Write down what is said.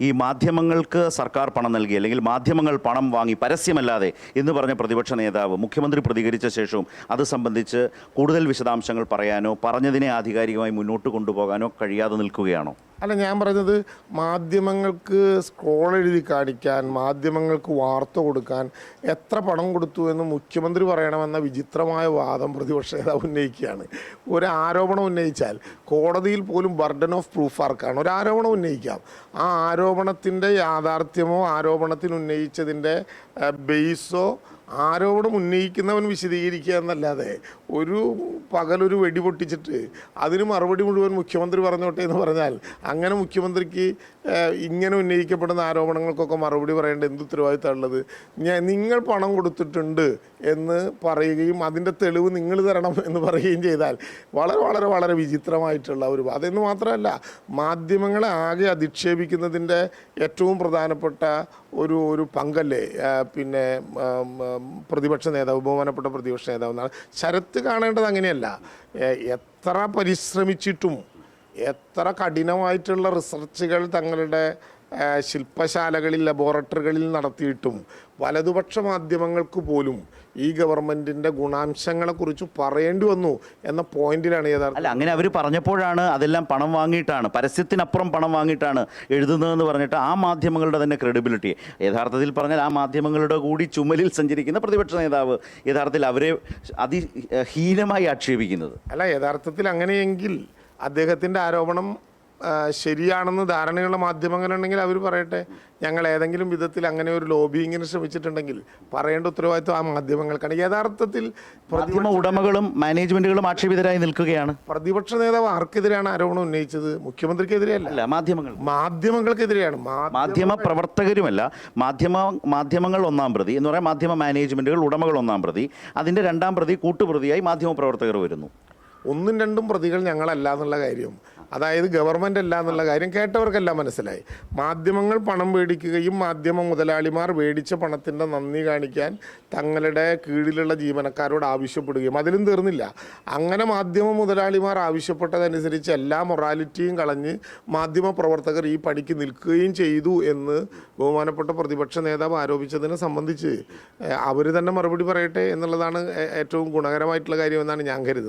ഈ മാധ്യമങ്ങൾക്ക് സർക്കാർ പണം നൽകി അല്ലെങ്കിൽ മാധ്യമങ്ങൾ പണം വാങ്ങി പരസ്യമല്ലാതെ എന്ന് പറഞ്ഞ പ്രതിപക്ഷ നേതാവ് മുഖ്യമന്ത്രി പ്രതികരിച്ച ശേഷവും അത് സംബന്ധിച്ച് കൂടുതൽ വിശദാംശങ്ങൾ പറയാനോ പറഞ്ഞതിനെ ആധികാരികമായി മുന്നോട്ട് കൊണ്ടുപോകാനോ കഴിയാതെ നിൽക്കുകയാണോ? അല്ല ഞാൻ പറഞ്ഞത് മാധ്യമങ്ങൾക്ക് സ്ക്രോൾ എഴുതി കാണിക്കാൻ മാധ്യമങ്ങൾക്ക് വാർത്ത കൊടുക്കാൻ എത്ര പണം കൊടുത്തു എന്ന് മുഖ്യമന്ത്രി പറയണമെന്ന വിചിത്രമായ വാദം പ്രതിപക്ഷ നേതാവ് ഉന്നയിക്കുകയാണ്. ഒരു ആരോപണം ഉന്നയിച്ചാൽ കോടതിയിൽ പോലും ബർഡൻ ഓഫ് പ്രൂഫ് ആർക്കാണ് ഒരു ആരോപണം ഉന്നയിക്കാം. ആ ആരോപണത്തിന്റെ യാഥാർത്ഥ്യമോ ആരോപണത്തിന് ഉന്നയിച്ചതിന്റെ ബേസോ ആരോപണം ഉന്നയിക്കുന്നവൻ വിശദീകരിക്കുക എന്നല്ലാതെ ഒരു പകലൊരു വെടി പൊട്ടിച്ചിട്ട് അതിന് മറുപടി മുഴുവൻ മുഖ്യമന്ത്രി പറഞ്ഞോട്ടെ എന്ന് പറഞ്ഞാൽ അങ്ങനെ മുഖ്യമന്ത്രിക്ക് ഇങ്ങനെ ഉന്നയിക്കപ്പെടുന്ന ആരോപണങ്ങൾക്കൊക്കെ മറുപടി പറയേണ്ട എന്ത് ഉത്തരവാദിത്തമുള്ളത് ഞാൻ നിങ്ങൾ പണം കൊടുത്തിട്ടുണ്ട് എന്ന് പറയുകയും അതിന്റെ തെളിവ് നിങ്ങൾ തരണം എന്ന് പറയുകയും ചെയ്താൽ വളരെ വളരെ വളരെ വിചിത്രമായിട്ടുള്ള ഒരു അതെന്ന് മാത്രമല്ല മാധ്യമങ്ങളെ ആകെ അധിക്ഷേപിക്കുന്നതിന്റെ ഏറ്റവും പ്രധാനപ്പെട്ട ഒരു ഒരു പങ്കല്ലേ? പിന്നെ പ്രതിപക്ഷ നേതാവ് ബഹുമാനപ്പെട്ട പ്രതിപക്ഷ നേതാവ് എന്നാണ്. ശരത്ത് കാണേണ്ടത് അങ്ങനെയല്ല. എത്ര പരിശ്രമിച്ചിട്ടും എത്ര കഠിനമായിട്ടുള്ള റിസർച്ചുകൾ തങ്ങളുടെ ശില്പശാലകളിൽ ലബോറട്ടറികളിൽ നടത്തിയിട്ടും വലതുപക്ഷ മാധ്യമങ്ങൾക്ക് പോലും ഈ ഗവൺമെന്റിന്റെ ഗുണാംശങ്ങളെക്കുറിച്ച് പറയേണ്ടി വന്നു എന്ന പോയിന്റിലാണ് യഥാർത്ഥം അല്ല അങ്ങനെ അവർ പറഞ്ഞപ്പോഴാണ് അതെല്ലാം പണം വാങ്ങിയിട്ടാണ് പരസ്യത്തിനപ്പുറം പണം വാങ്ങിയിട്ടാണ് എഴുതുന്നതെന്ന് പറഞ്ഞിട്ട് ആ മാധ്യമങ്ങളുടെ തന്നെ ക്രെഡിബിലിറ്റി യഥാർത്ഥത്തിൽ പറഞ്ഞാൽ ആ മാധ്യമങ്ങളുടെ കൂടി ചുമലിൽ സഞ്ചരിക്കുന്ന പ്രതിപക്ഷ നേതാവ് യഥാർത്ഥത്തിൽ അവരെ അതിഹീനമായി ആക്ഷേപിക്കുന്നത്. അല്ല യഥാർത്ഥത്തിൽ അങ്ങനെയെങ്കിൽ അദ്ദേഹത്തിന്റെ ആരോപണം ശരിയാണെന്ന് ധാരണയുള്ള മാധ്യമങ്ങളുണ്ടെങ്കിൽ അവർ പറയട്ടെ. ഞങ്ങൾ ഏതെങ്കിലും വിധത്തിൽ അങ്ങനെ ഒരു ലോബിയിങ്ങിന് ശ്രമിച്ചിട്ടുണ്ടെങ്കിൽ പറയേണ്ട ഉത്തരവാദിത്വം ആ മാധ്യമങ്ങൾക്കാണ്. യഥാർത്ഥത്തിൽ പ്രതി- ഉടമകളും മാനേജ്മെന്റുകളും ആക്ഷേപിതരായി നിൽക്കുകയാണ്. പ്രതിപക്ഷ നേതാവ് ആർക്കെതിരെയാണ് ആരോപണം ഉന്നയിച്ചത്? മുഖ്യമന്ത്രിക്കെതിരെയല്ല. മാധ്യമങ്ങൾ. മാധ്യമങ്ങൾക്കെതിരെയാണ്. മാധ്യമ പ്രവർത്തകരുമല്ല മാധ്യമ മാധ്യമങ്ങൾ ഒന്നാം പ്രതി എന്ന് പറയാൻ മാധ്യമ മാനേജ്മെന്റുകൾ ഉടമകൾ ഒന്നാം പ്രതി. അതിന്റെ രണ്ടാം പ്രതി കൂട്ടുപ്രതിയായി മാധ്യമ പ്രവർത്തകർ വരുന്നു. ഒന്നും രണ്ടും പ്രതികൾ ഞങ്ങളല്ല എന്നുള്ള കാര്യം. അതായത് ഗവൺമെന്റ് അല്ല എന്നുള്ള കാര്യം കേട്ടവർക്കെല്ലാം മനസ്സിലായി. മാധ്യമങ്ങൾ പണം മേടിക്കുകയും മാധ്യമ മുതലാളിമാർ മേടിച്ച പണത്തിന്റെ നന്ദി കാണിക്കാൻ തങ്ങളുടെ കീഴിലുള്ള ജീവനക്കാരോട് ആവശ്യപ്പെടുകയും അതിലും തീർന്നില്ല. അങ്ങനെ മാധ്യമ മുതലാളിമാർ ആവശ്യപ്പെട്ടതനുസരിച്ച് എല്ലാ മൊറാലിറ്റിയും കളഞ്ഞ് മാധ്യമ പ്രവർത്തകർ ഈ പണിക്ക് നിൽക്കുകയും ചെയ്തു എന്ന് ബഹുമാനപ്പെട്ട പ്രതിപക്ഷ നേതാവ് ആരോപിച്ചതിനെ സംബന്ധിച്ച് അവർ തന്നെ മറുപടി പറയട്ടെ എന്നുള്ളതാണ് ഏറ്റവും ഗുണകരമായിട്ടുള്ള കാര്യമെന്നാണ് ഞാൻ കരുതുന്നത്.